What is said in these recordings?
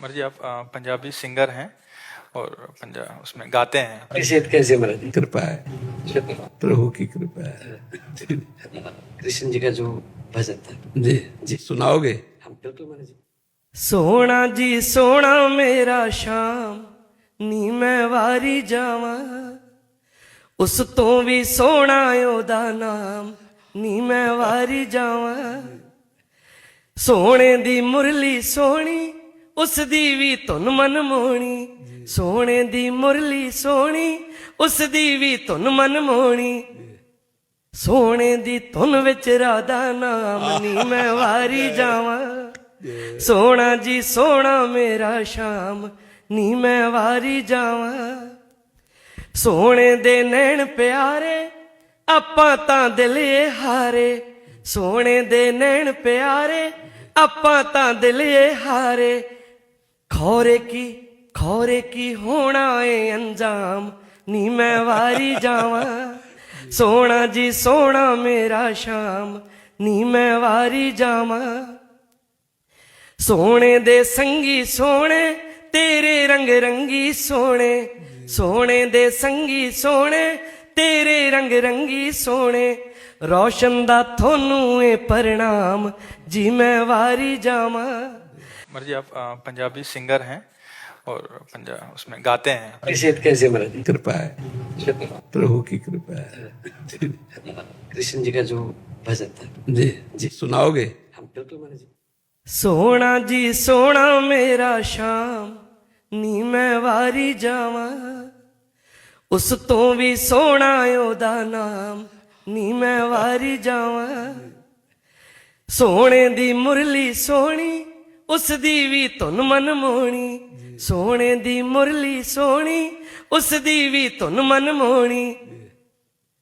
मर्जी आप अ, पंजाबी सिंगर हैं और पंजाब उसमें गाते हैं अभिषेक कैसे महाराज जी कृपा है प्रभु की कृपा है कृष्ण जी का जो भजन था जी जी सुनाओगे हम बिल्कुल महाराज जी ਸੋਹਣਾ ਜੀ ਸੋਹਣਾ ਮੇਰਾ ਸ਼ਾਮ ਨੀ ਮੈਂ ਵਾਰੀ ਜਾਵਾਂ ਉਸ ਤੋਂ ਵੀ ਸੋਹਣਾ ਉਹਦਾ ਨਾਮ ਨੀ ਮੈਂ ਵਾਰੀ ਜਾਵਾਂ ਸੋਹਣੇ ਦੀ ਮੁਰਲੀ ਸੋਹਣੀ ਉਸ ਦੀ ਵੀ ਧੁਨ ਮਨ ਮੋਹਣੀ ਸੋਹਣੇ ਦੀ ਮੁਰਲੀ ਸੋਹਣੀ ਉਸ ਦੀ ਵੀ ਧੁਨ ਮਨ ਮੋਹਣੀ ਸੋਹਣੇ ਦੀ ਧੁਨ ਵਿੱਚ ਰਾਧਾ ਨਾਮ ਨੀ ਮੈਂ ਵਾਰੀ ਜਾਵਾਂ। ਸੋਹਣਾ ਜੀ ਸੋਹਣਾ ਮੇਰਾ ਸ਼ਾਮ ਨੀ ਮੈਂ ਵਾਰੀ ਜਾਵਾਂ। ਸੋਹਣੇ ਦੇ ਨੈਣ ਪਿਆਰੇ, ਆਪਾਂ ਤਾਂ ਦਿਲ ਏ ਹਾਰੇ। ਸੋਹਣੇ ਦੇ ਨੈਣ ਪਿਆਰੇ, ਆਪਾਂ ਤਾਂ ਦਿਲ ਏ ਹਾਰੇ। ਖੌਰੇ ਕੀ ਖੌਰੇ ਕੀ ਹੋਣਾ ਏ ਅੰਜਾਮ? ਨੀ ਮੈਂ ਵਾਰੀ ਜਾਵਾਂ। ਸੋਹਣਾ ਜੀ ਸੋਹਣਾ ਮੇਰਾ ਸ਼ਾਮ। ਨੀ ਮੈਂ ਵਾਰੀ ਜਾਵਾਂ। ਸੋਹਣੇ ਦੇ ਸੰਗੀ ਸੋਹਣੇ, ਤੇਰੇ ਰੰਗ ਰੰਗੀ ਸੋਹਣੇ। ਸੋਹਣੇ ਦੇ ਸੰਗੀ ਸੋਹਣੇ, ਤੇਰੇ ਰੰਗ ਰੰਗੀ ਸੋਹਣੇ। ਰੌਸ਼ਨ ਦਾ ਤੁਹਾਨੂੰ ਏ ਪ੍ਰਣਾਮ। ਜੀ ਮੈਂ ਵਾਰੀ ਜਾਵਾਂ। मर्जी आप अ, पंजाबी सिंगर हैं और पंजाब उसमें गाते हैं अभिषेक कैसे महाराज जी कृपा है प्रभु की कृपा है कृष्ण जी का जो भजन था जी जी सुनाओगे हम बिल्कुल महाराज जी ਸੋਹਣਾ ਜੀ ਸੋਹਣਾ ਮੇਰਾ ਸ਼ਾਮ ਨੀ ਮੈਂ ਵਾਰੀ ਜਾਵਾਂ ਉਸ ਤੋਂ ਵੀ ਸੋਹਣਾ ਉਹਦਾ ਨਾਮ ਨੀ ਮੈਂ ਵਾਰੀ ਜਾਵਾਂ ਸੋਹਣੇ ਦੀ ਮੁਰਲੀ ਸੋਹਣੀ ਉਸ ਦੀ ਵੀ ਧੁਨ ਮਨ ਮੋਹਣੀ ਸੋਹਣੇ ਦੀ ਮੁਰਲੀ ਸੋਹਣੀ ਉਸ ਦੀ ਵੀ ਧੁਨ ਮਨ ਮੋਹਣੀ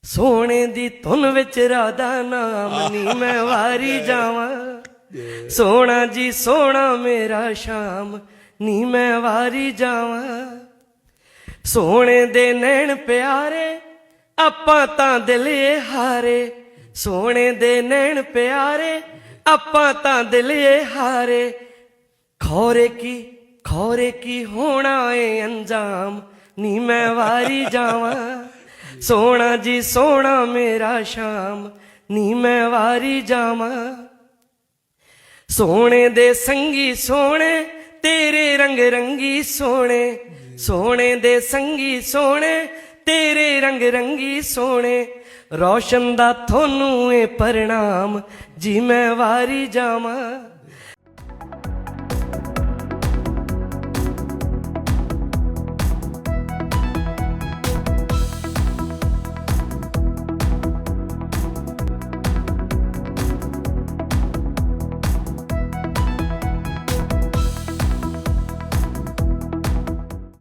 ਸੋਹਣੇ ਦੀ ਧੁਨ ਵਿੱਚ ਰਾਧਾ ਨਾਮ ਨੀ ਮੈਂ ਵਾਰੀ ਜਾਵਾਂ। ਸੋਹਣਾ ਜੀ ਸੋਹਣਾ ਮੇਰਾ ਸ਼ਾਮ ਨੀ ਮੈਂ ਵਾਰੀ ਜਾਵਾਂ। ਸੋਹਣੇ ਦੇ ਨੈਣ ਪਿਆਰੇ, ਆਪਾਂ ਤਾਂ ਦਿਲ ਏ ਹਾਰੇ। ਸੋਹਣੇ ਦੇ ਨੈਣ ਪਿਆਰੇ, ਆਪਾਂ ਤਾਂ ਦਿਲ ਏ ਹਾਰੇ। ਖੌਰੇ ਕੀ ਖੌਰੇ ਕੀ ਹੋਣਾ ਏ ਅੰਜਾਮ? ਨੀ ਮੈਂ ਵਾਰੀ ਜਾਵਾਂ। ਸੋਹਣਾ ਜੀ ਸੋਹਣਾ ਮੇਰਾ ਸ਼ਾਮ। ਨੀ ਮੈਂ ਵਾਰੀ ਜਾਵਾਂ। ਸੋਹਣੇ ਦੇ ਸੰਗੀ ਸੋਹਣੇ, ਤੇਰੇ ਰੰਗ ਰੰਗੀ ਸੋਹਣੇ। ਸੋਹਣੇ ਦੇ ਸੰਗੀ ਸੋਹਣੇ, ਤੇਰੇ ਰੰਗ ਰੰਗੀ ਸੋਹਣੇ। ਰੌਸ਼ਨ ਦਾ ਤੁਹਾਨੂੰ ਏ ਪ੍ਰਣਾਮ, ਜੀ ਮੈਂ ਵਾਰੀ ਜਾਵਾਂ।